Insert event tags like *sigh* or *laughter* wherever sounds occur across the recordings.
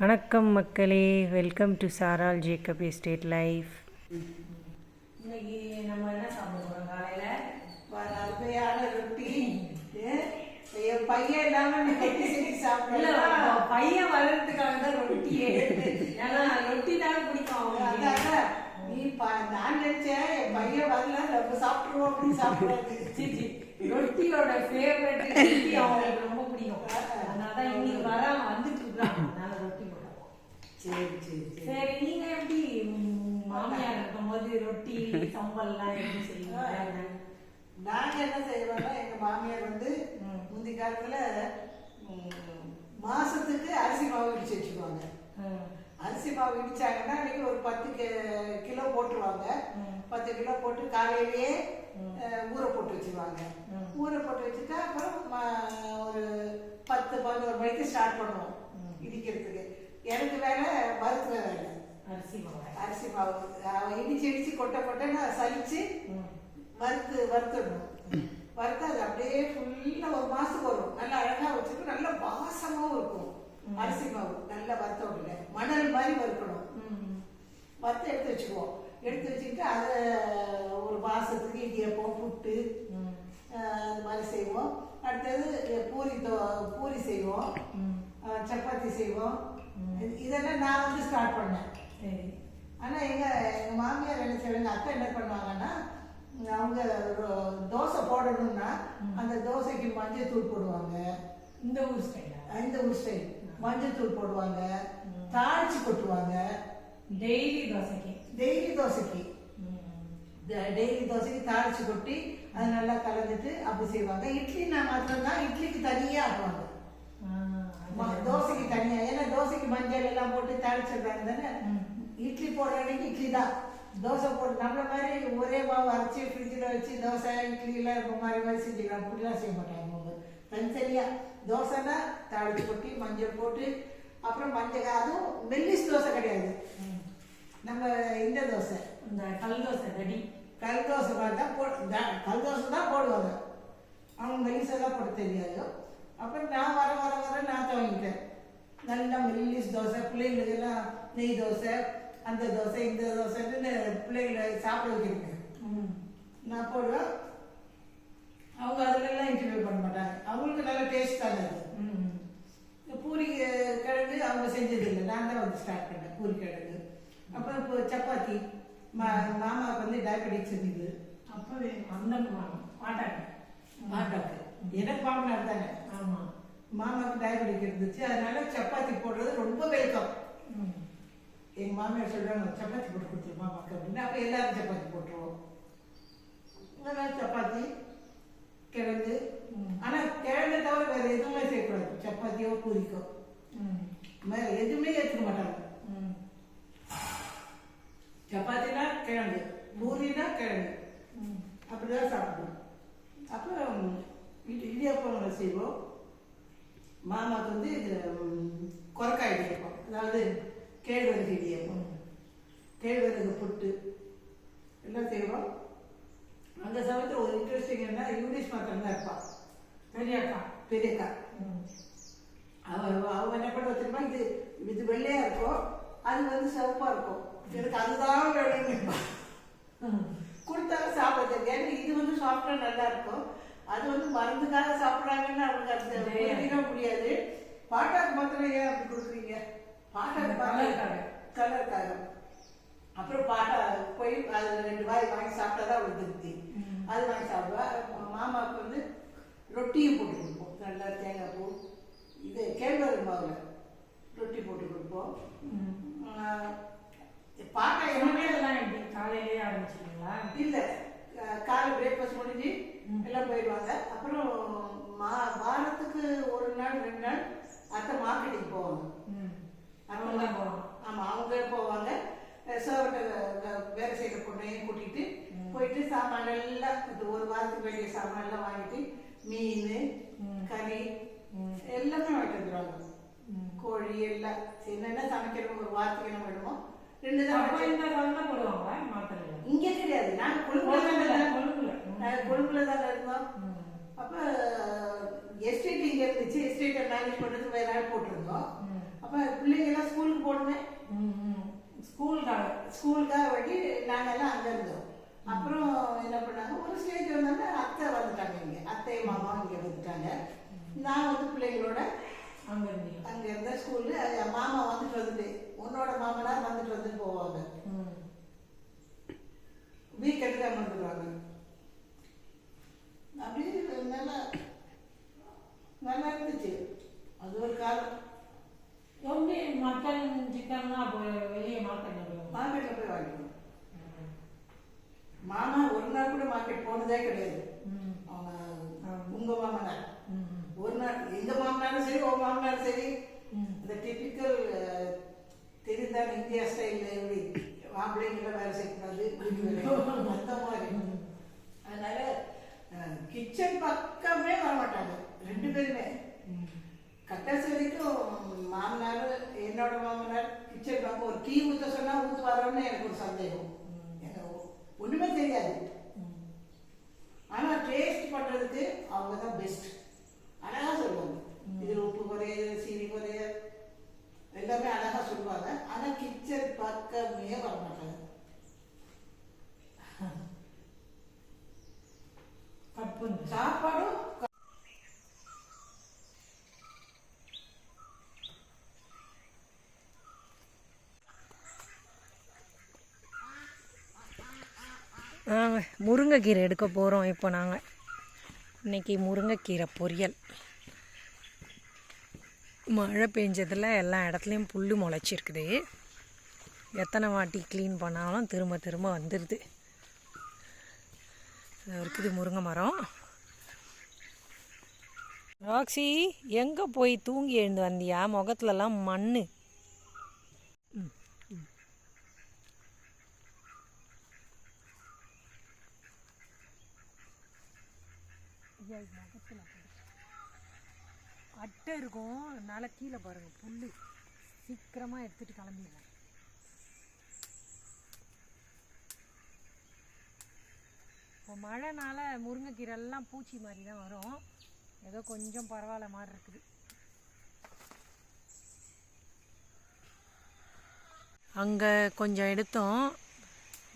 வணக்கம் மக்களே. Welcome to சாரால் ஜேக்கப் எஸ்டேட் லைஃப் இன்னைக்கு நம்ம என்ன சாப்பிட போகிறோம் காலையில் அருமையான ரொட்டி. என் பையன் இல்லாம நீ ரொட்டி செஞ்சு இல்ல சாப்பிடல உங்க பையன் வளர்றதுக்காக தான் ரொட்டியே ஏன்னா ரொட்டி தான் பிடிக்கும். அதான் நீ நான் நினைச்சேன் என் பையன் வரல நம்ம சாப்பிடுவோம் அப்படின்னு சாப்பிடுறது. ரொட்டியோட ஃபேவரட் ரொட்டி அவங்களுக்கு ரொம்ப பிடிக்கும். அதனால தான் இன்னைக்கு வர வந்துட்டு அதனால ரொட்டி போடுவோம் சரி சரி சரி நீங்க எப்படி மாமியார் இருக்கும்போது ரொட்டி சம்பல்லாம் எப்படி செய்வீங்க நாங்க என்ன செய்வோம்னா எங்க மாமியார் வந்து. முந்தி காலத்துல மாசத்துக்கு அரிசி மாவு இடிச்சு வச்சுக்குவாங்க. அரிசி மாவு இடிச்சாங்கன்னா அன்னைக்கு ஒரு பத்து கிலோ போட்டுருவாங்க. பத்து கிலோ போட்டு காலையிலேயே ஊற போட்டு வச்சிருவாங்க. ஊற போட்டு வச்சுட்டா அப்புறம் ஒரு பத்து பதினோரு மணிக்கு ஸ்டார்ட் பண்ணுவோம். இடிக்கிறதுக்கு. எனக்கு வேலை வறுக்கிற வேலை. அரிசி மாவு. அரிசி மாவு. அவன் இடிச்சு இடிச்சு கொட்டை கொட்டைன்னு அதை சலிச்சு. வறுத்து வறுத்துடணும். வறுத்து அது அப்படியே ஃபுல்லா ஒரு மாசத்துக்கு வரும் நல்லா அழகா வச்சிருக்கும் நல்ல வாசமாவும் இருக்கும். அரிசி மாவு. நல்லா வறுத்த உடனே மணல் மாதிரி வறுக்கணும். வறுத்து எடுத்து வச்சுக்குவோம். எடுத்து வச்சுக்கிட்டு அதை ஒரு மாசத்துக்கு இடியப்பம் புட்டு. அது மாதிரி செய்வோம். அடுத்தது பூரி தோ பூரி செய்வோம். சப்பாத்தி செய்வோம். இதெல்லாம் நான் வந்து ஸ்டார்ட் பண்ணேன். சரி. ஆனா எங்க எங்க மாமியார் என்ன செய்வாங்க அத்தை என்ன பண்ணுவாங்கன்னா அவங்க தோசை போடணும்னா அந்த தோசைக்கு மஞ்சள் தூள் போடுவாங்க. இந்த ஊர் ஸ்டைலா இந்த ஒரு ஸ்டைல் மஞ்சள் தூள் போடுவாங்க. தாளிச்சு கொட்டுவாங்க. டெய்லி தோசைக்கு? டெய்லி தோசைக்கு. டெய்லி தோசைக்கு தாளிச்சு கொட்டி அது நல்லா கலந்துட்டு அப்படி செய்வாங்க. இட்லி நான் மாத்திரம் தான் இட்லிக்கு தனியா ஆக்குவாங்க ஆ, ம- அது- தோசைக்கு தனியா தோசைக்கு மஞ்சள் எல்லாம் போட்டு தாளிச்சிடுறாங்க தானே. இட்லி போடுற அன்னைக்கு இட்லி தான். தோசை போட்டு நம்மள மாதிரி ஒரே மாவு அரைச்சி ஃப்ரிட்ஜில் வச்சு தோசை இட்லி எல்லாம் இப்போ மாதிரி மாதிரி செஞ்சுக்கலாம். அப்படிலாம் செய்ய மாட்டாங்க அவங்க. தனித்தனியா தோசைனா தாளிச்சு கொட்டி மஞ்சள் போட்டு அப்புறம் மஞ்சள் அதுவும் மெல்லிஸ் தோசை கிடையாது. நம்ம இந்த தோசை. இந்த கல் தோசை ரெடி. கல் தோசை மாதிரி தான் போ தா- கல் தோசை தான் போடுவாங்க. அவங்க மெல்லிசெல்லாம் போட தெரியாது? அப்புறம் நான் வர வர வர நான் துவங்கிட்டேன். நல்லா மெல்லிஸ் தோசை பிள்ளைங்களுக்கெல்லாம் நெய் தோசை அந்த தோசை இந்த தோசைன்னு பிள்ளைங்களை சாப்பிட வைக்கிறேன் ம். நான் போடுவேன். அவங்க அதுலெல்லாம் இன்டர்வியூ பண்ண மாட்டாங்க. அவங்களுக்கு நல்ல டேஸ்ட் தானே அது. பூரி கிழங்கு அவங்க செஞ்சது இல்லை. நான் தான் வந்து ஸ்டார்ட் பண்ணேன் பூரி கிழங்கு. அப்புறம் இப்போ சப்பாத்தி. மா மாமாவுக்கு வந்து டயபெட்டிக்ஸ் இருந்தது அப்பவே அந்த மாட்டாங்க மாட்டாக்கு எனக்கு மாமனார் தானே ஆமா. மாமாவுக்கு டயபெட்டிக் இருந்துச்சு அதனால சப்பாத்தி போடுறது ரொம்ப வெல்கம். எங்க மாமியார் சொல்றாங்க சப்பாத்தி போட்டு கொடுத்துரு மாமாக்கு அப்படின்னு. அப்ப எல்லாரும் சப்பாத்தி போட்டுருவோம். அதனால சப்பாத்தி கிழங்கு. ஆனா கிழங்கு தவிர வேற எதுவுமே செய்யக்கூடாது. சப்பாத்தியோ பூரிக்கோ. ம். வேற எதுவுமே ஏற்றுக்க மாட்டாங்க. ம். சப்பாத்தினா கிழங்கு பூரினா கிழங்கு. ம். அப்படிதான் சாப்பிடுவோம். அப்புறம் இடியாப்பம் செய்வோம். மாமாக்கு வந்து கொரக்காய் இடியாப்பம் அதாவது கேழ்வரகு இடியாப்பம். கேழ்வரகு புட்டு. எல்லாம் செய்வோம். அந்த சமயத்தில் ஒரு இன்ட்ரெஸ்டிங் என்ன யூனிஸ் மாத்திரம் தான் இருப்பான் பெரியாக்கா பெரியக்கா. ம். அவ அவங்க என்ன பண்ண வச்சிருப்பா இது இது வெள்ளையா இருக்கும். அது வந்து சிவப்பா இருக்கும். எனக்கு அதுதான் வேணும்னு. கொடுத்தாலும் சாப்பிடுறது ஏன்னா இது வந்து சாப்பிட்டா நல்லா இருக்கும். அது வந்து மருந்துக்காக சாப்பிட்றாங்கன்னு அவங்களுக்கு அது புரிஞ்சிக்க முடியாது பாட்டாக்கு மாத்திரம் ஏன் அப்படி கொடுக்குறீங்க? பாட்டாக்கு கலருக்காக. கலருக்காக அப்புறம் பாட்டா போய் அது ரெண்டு வாய் வாங்கி சாப்பிட்டா தான் அவளுக்கு திருப்தி. அது வாங்கி சாப்பிடுவா. மாமாவுக்கு வந்து ரொட்டியும் போட்டு கொடுப்போம். நல்லா தேங்காய் பூ. இது கேழ்வரகு மாவுல ரொட்டி போட்டு கொடுப்போம். பாட்டா என்ன? சமையல்லாம் எப்படி காலையிலேயே ஆரம்பிச்சிருங்களா இல்ல. காலை பிரேக்ஃபாஸ்ட் முடிஞ்சு. எல்லாம் போயிடுவாங்க. அப்புறம் மா வாரத்துக்கு ஒரு நாள் ரெண்டு நாள் அத்தை மார்க்கெட்டிங் போவாங்க அவங்க தான் போவாங்க. ஆமா அவங்க போவாங்க சர்வர்கிட்ட வேலை செய்யற பொண்ணையும் கூட்டிட்டு. போயிட்டு சாமான் எல்லாம் ஒரு வாரத்துக்கு வேண்டிய சாமான் எல்லாம் வாங்கிட்டு மீன். கறி. எல்லாமே வாங்கிட்டு வந்துடுவாங்க. கோழி எல்லாம் என்னென்ன சமைக்கிறோம் ஒரு வாரத்துக்கு என்ன வேணுமோ ரெண்டு தான் போடுவாங்க இங்க கிடையாது நாங்க கொழும்புல தானே கொழும்புல. தானே இருந்தோம். அப்ப எஸ்டேட் இங்க இருந்துச்சு எஸ்டேட்டை மேனேஜ் பண்றதுக்கு வேற ஆள் போட்டிருந்தோம். அப்ப பிள்ளைங்க எல்லாம் ஸ்கூலுக்காக வேண்டி நாங்கெல்லாம் அங்கே இருந்தோம். அப்புறம் என்ன பண்ணாங்க? ஒரு ஸ்டேஜ் வந்தோடனே அத்தை வந்துட்டாங்க இங்கே. அத்தை மாமா இங்கே வந்துட்டாங்க. நான் வந்து பிள்ளைங்களோட அங்கே அங்கே இருந்த ஸ்கூலு மாமா வந்துட்டு வந்துட்டு உன்னோட மாமனார் வந்துட்டு வந்துட்டு போவாங்க. ம். வீக் எடுக்காம வந்துடுவாங்க அப்படியே நல்லா நல்லா இருந்துச்சு. அது ஒரு காலம் எப்படி மட்டன் அப்போ வெளியே மார்க்கெட்டில் மார்க்கெட்டில் போய் வாங்கிக்கணும் மாமா ஒரு நாள் கூட மார்க்கெட் போனதே கிடையாது. அவங்க உங்க மாமனார். ஒரு நாள் எங்க மாமனாரும் சரி உங்க மாமனாரும் சரி. இந்த டிபிக்கல் தெரிந்தால் இந்தியா ஸ்டைலில் எப்படி மாப்பிள்ளைங்கள வேலை செய்யக்கூடாது அந்த மாதிரி அதனால கிச்சன் பக்கமே வர மாட்டாங்க ரெண்டு பேருமே. கட்டாசி வரைக்கும் மாமனார் என்னோட மாமனார் கிச்சன் பக்கம் ஒரு டீ ஊற்ற சொன்னா ஊற்று வரோன்னு எனக்கு ஒரு சந்தேகம். எனக்கு ஒண்ணுமே தெரியாது. ஆனா டேஸ்ட் பண்றதுக்கு அவங்க தான் பெஸ்ட் அழகா சொல்லுவாங்க. இதுல உப்பு குறைய சீனி குறைய எல்லாமே அழகா சொல்லுவாங்க. ஆனா கிச்சன் பக்கமே வர மாட்டாங்க *laughs* சாப்பாடும் நாங்கள் முருங்கைக்கீரை எடுக்க போகிறோம் இப்போ நாங்கள் இன்னைக்கு முருங்கைக்கீரை பொரியல். மழை பெஞ்சதில் எல்லா இடத்துலையும் புல் முளைச்சிருக்குது. எத்தனை வாட்டி க்ளீன் பண்ணாலும் திரும்ப திரும்ப வந்துடுது இது இருக்குது முருங்கை மரம். ராக்ஸி எங்கே போய் தூங்கி எழுந்து வந்தியா? முகத்துலலாம் மண் அட்டை இருக்கும் அதனால கீழே பாருங்க புல் சீக்கிரமாக எடுத்துட்டு கிளம்பிடுறேன் இப்போ மழைனால முருங்கைக்கீரை எல்லாம் பூச்சி மாதிரி தான் வரும் ஏதோ கொஞ்சம் பரவாயில்ல மாதிரி இருக்குது அங்கே கொஞ்சம் எடுத்தோம்.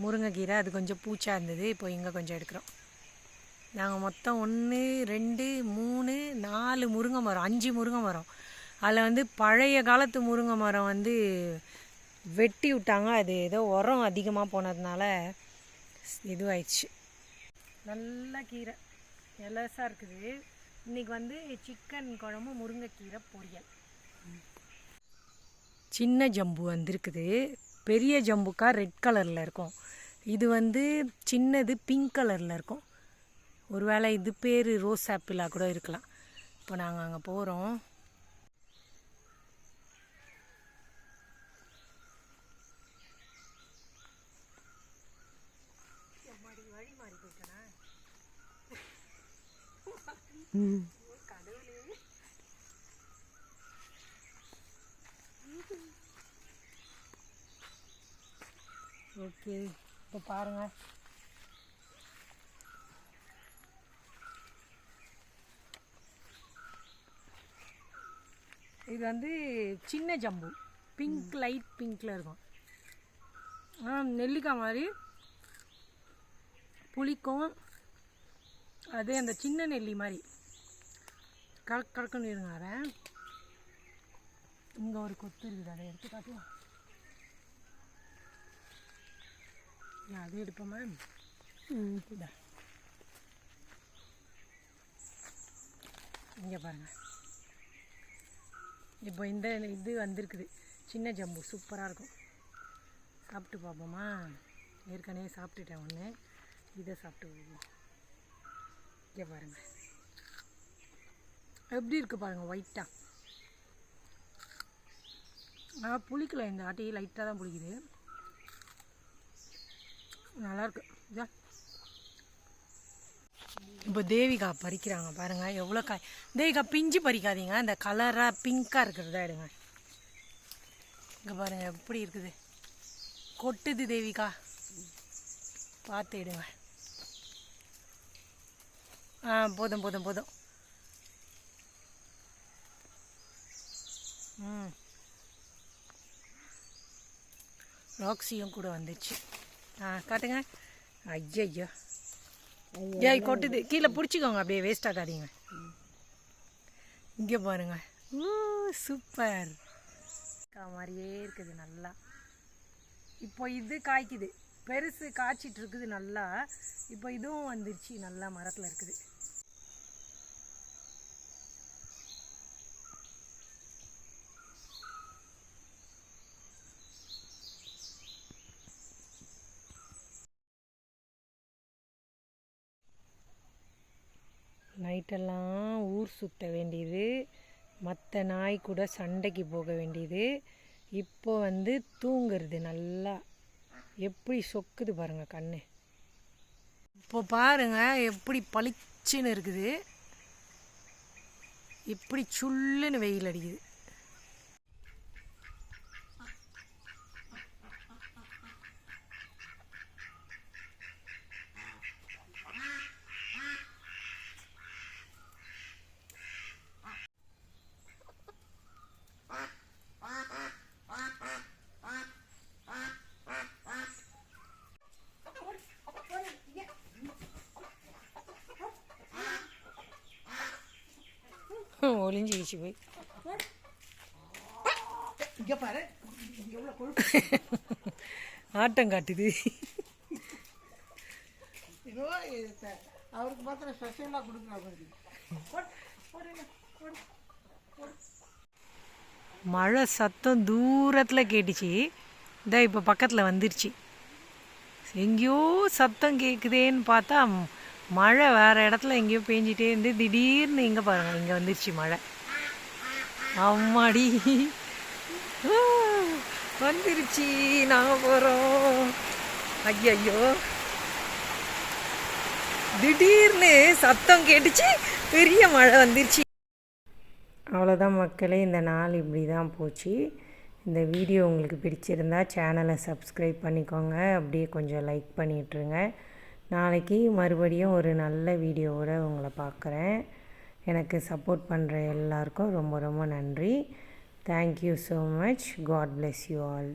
முருங்கைக்கீரை அது கொஞ்சம் பூச்சாக இருந்தது. இப்போ இங்கே கொஞ்சம் எடுக்கிறோம். நாங்கள் மொத்தம் ஒன்று ரெண்டு மூணு நாலு முருங்கை மரம் அஞ்சு முருங்கை மரம். அதில் வந்து பழைய காலத்து முருங்கை மரம் வந்து வெட்டி விட்டாங்க. அது ஏதோ உரம் அதிகமாக போனதுனால இதுவாயிடுச்சு. நல்ல கீரை. எலசாக இருக்குது. இன்றைக்கி வந்து சிக்கன் குழம்பு முருங்கைக்கீரை பொரியல். சின்ன ஜம்பு வந்திருக்குது. பெரிய ஜம்புக்கா ரெட் கலரில் இருக்கும். இது வந்து சின்னது பிங்க் கலரில் இருக்கும். ஒருவேளை இது பேர் ரோஸ் ஆப்பிளாக கூட இருக்கலாம். இப்போ நாங்கள் அங்கே போகிறோம் ஓகே இப்போ பாருங்கள் இது வந்து சின்ன ஜம்பு. பிங்க் லைட் பிங்க்கில் இருக்கும். ஆ நெல்லிக்காய் மாதிரி. புளிக்கும். அதே அந்த சின்ன நெல்லி மாதிரி. கலக் கலக்குன்னு இருங்க வரேன் இங்கே ஒரு கொத்து இருக்குது. அதை எடுத்து காட்டுவோம் அது எடுப்போமா? இங்கே பாருங்கள் இப்போ இந்த இது வந்திருக்குது. சின்ன ஜம்பு சூப்பராக இருக்கும். சாப்பிட்டு பார்ப்போமா? ஏற்கனவே சாப்பிட்டுட்டேன் ஒன்று இதை சாப்பிட்டு பார்ப்போம். இங்கே பாருங்க. எப்படி இருக்குது பாருங்கள் ஒயிட்டாக ஆனால் புளிக்கல இந்த ஆட்டி லைட்டாக தான் புளிக்குது. நல்லாயிருக்கு இதான் இப்போ தேவிகா பறிக்கிறாங்க பாருங்க எவ்வளோ காய் தேவிகா பிஞ்சு பறிக்காதீங்க அந்த கலராக பிங்காக இருக்கிறதா எடுங்க. இங்கே பாருங்க எப்படி இருக்குது? கொட்டுது தேவிகா. பார்த்து எடுங்க. ஆ போதும் போதும் போதும். ம். ராக்ஸியும் கூட வந்துச்சு. ஆ காட்டுங்க. ஐயோ ஏய் கொட்டுது. கீழே பிடிச்சிக்கோங்க அப்படியே வேஸ்ட் ஆகாதீங்க. இங்கே பாருங்க. ஊ சூப்பர் மாதிரியே இருக்குது நல்லா. இப்போ இது காய்க்குது. பெருசு காய்ச்சிட்டு இருக்குது நல்லா. இப்போ இதுவும் வந்துருச்சு நல்லா மரத்தில் இருக்குது. நைட்டெல்லாம் ஊர் சுற்ற வேண்டியது. மற்ற நாய் கூட சண்டைக்கு போக வேண்டியது. இப்போ வந்து தூங்குறது நல்லா. எப்படி சொக்குது பாருங்கள் கண்ணு. இப்போ பாருங்கள் எப்படி பளிச்சுன்னு இருக்குது. இப்படி சுள்ளுன்னு வெயில் அடிக்குது. ஒளிஞ்சிக்கிச்சு போய் இங்கே பாரு ஆட்டம் காட்டுது அவருக்கு மாத்திரம் ஸ்பெஷலாக கொடுக்குற மாதிரி போடு, போடுங்க, போடு. மழை சத்தம் தூரத்தில் கேட்டுச்சு இதோ இப்போ பக்கத்தில் வந்துருச்சு எங்கேயோ சத்தம் கேட்குதேன்னு பார்த்தா மழை வேறு இடத்துல எங்கேயோ பேஞ்சிட்டே இருந்து திடீர்னு இங்கே பாருங்கள் இங்கே வந்துருச்சு மழை. அம்மாடி. வந்துருச்சு. நாங்கள் போகிறோம் ஐயையோ. திடீர்னு சத்தம் கேட்டுச்சு பெரிய மழை வந்துருச்சு. அவ்வளோதான் மக்களே இந்த நாள் இப்படி தான் போச்சு. இந்த வீடியோ உங்களுக்கு பிடிச்சிருந்தா சேனலை சப்ஸ்கிரைப் பண்ணிக்கோங்க. அப்படியே கொஞ்சம் லைக் பண்ணிட்டுருங்க. நாளைக்கு மறுபடியும் ஒரு நல்ல வீடியோவோட உங்களை பார்க்குறேன். எனக்கு சப்போர்ட் பண்ணுற எல்லாருக்கும் ரொம்ப ரொம்ப நன்றி. Thank you so much God bless you all